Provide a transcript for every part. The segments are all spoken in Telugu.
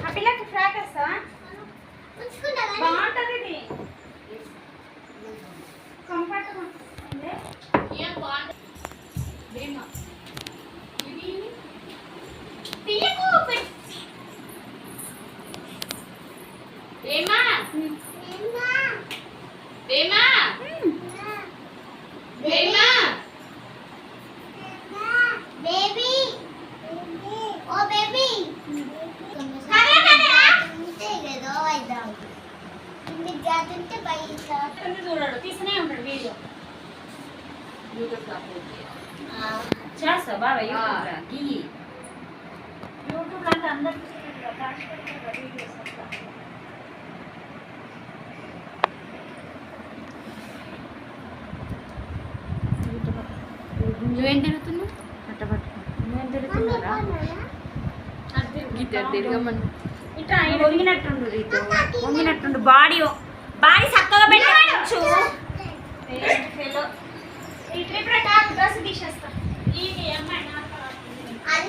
ఆ పిల్లకి ఫ్రాక్ వేస్తావా బాగుంటది ఇది. కంఫర్ట్ ఏమా ఏమా ఏమా ఇంటి గాతుంటే బయట. అన్ని చూడడు తీస్తూనే ఉంటాడు వీడియో. యూట్యూబ్ అప్లోడ్ చేస్తా బాబా ఆ, గీ. యూట్యూబ్ అంటే అందరికి వీడియోస్ వస్తా నువ్వేం తిరుగుతున్నావు? తిరుగుతున్నారా గిట్ట తిరగమని. ఇట్లా ఆయన వంగినట్టుండు రీతు వంగినట్టుండు బాడీ బాడీ చక్కగా కావాలి. అది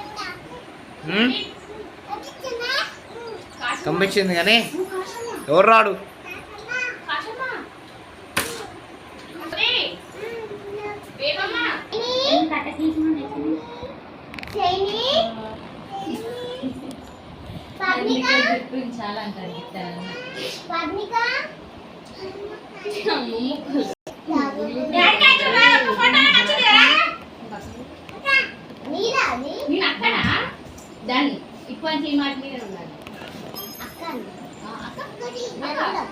కనిపించింది కానీ. శైని పర్ణిక చాలా అంటారు డన్ ఇప్పటి నుంచి ఈ మాట మీద ఉన్నాను అక్క. అక్క.